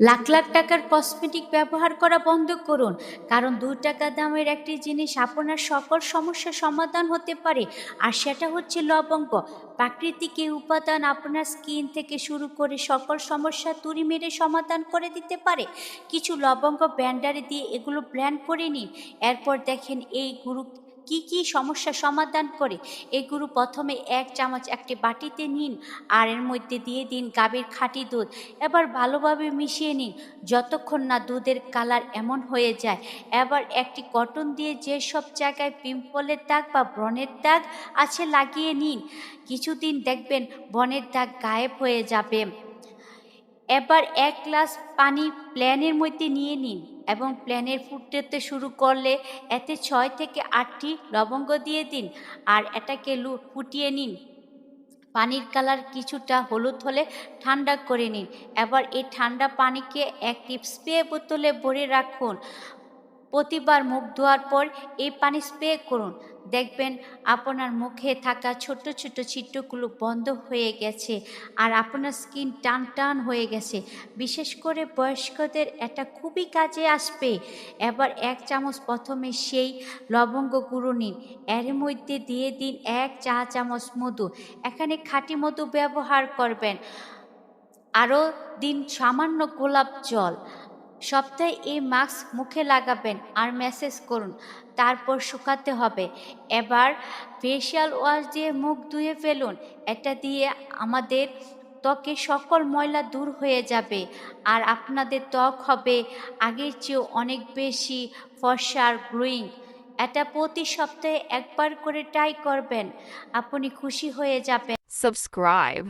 লাখ লাখ টাকার কসমেটিক ব্যবহার করা বন্ধ করুন। কারণ দু টাকা দামের একটি জিনিস আপনার সকল সমস্যার সমাধান হতে পারে। আর সেটা হচ্ছে লবঙ্গ। প্রাকৃতিক এই উপাদান আপনার স্কিন থেকে শুরু করে সকল সমস্যা তুড়ি মেরে সমাধান করে দিতে পারে। কিছু লবঙ্গ ব্যান্ডারে দিয়ে এগুলো ব্ল্যান্ড করে নিন। এরপর দেখেন এই গুরু কি কি সমস্যা সমাধান করে? এগুলো প্রথমে এক চামচ একটি বাটিতে নিন, আর এর মধ্যে দিয়ে দিন গাভীর খাঁটি দুধ। এবার ভালোভাবে মিশিয়ে নিন, যতক্ষণ না দুধের কালার এমন হয়ে যায়। এবার একটি কটন দিয়ে যেসব জায়গায় পিম্পলের দাগ বা ব্রণের দাগ আছে লাগিয়ে নিন। কিছুদিন দেখবেন বনের দাগ গায়েব হয়ে যাবে। এবার এক গ্লাস পানি প্ল্যানের মধ্যে নিয়ে নিন এবং প্ল্যানের ফুটতে শুরু করলে এতে ছয় থেকে আটটি লবঙ্গ দিয়ে দিন আর এটাকে লু, ফুটিয়ে নিন। পানির কালার কিছুটা হলুদ হলে ঠান্ডা করে নিন। এবার এই ঠান্ডা পানিকে একটি স্প্রে বোতলে ভরে রাখুন। প্রতিবার মুখ ধোয়ার পর এই পানি স্প্রে করুন। দেখবেন আপনার মুখে থাকা ছোট ছোট ছিদ্রগুলো বন্ধ হয়ে গেছে আর আপনার স্কিন টান টান হয়ে গেছে। বিশেষ করে বয়স্কদের এটা খুবই কাজে আসবে। এবার এক চামচ প্রথমে সেই লবঙ্গ গুঁড়ো নিন। এর মধ্যে দিয়ে দিন এক চা চামচ মধু। এখানে খাঁটি মধু ব্যবহার করবেন। আরও দিন সামান্য গোলাপ জল। সপ্তাহে এই মাস্ক মুখে লাগাবেন আর মেসেজ করুন, তারপর শুকাতে হবে। এবার ফেশিয়াল ওয়াশ দিয়ে মুখ ধুয়ে ফেলুন, এটা দিয়ে আমাদের ত্বকে সকল ময়লা দূর হয়ে যাবে আর আপনাদের ত্বক হবে আগের চেয়েও অনেক বেশি ফর্সার গ্লোয়িং এটা প্রতি সপ্তাহে একবার করে ট্রাই করবেন, আপনি খুশি হয়ে যাবেন। Subscribe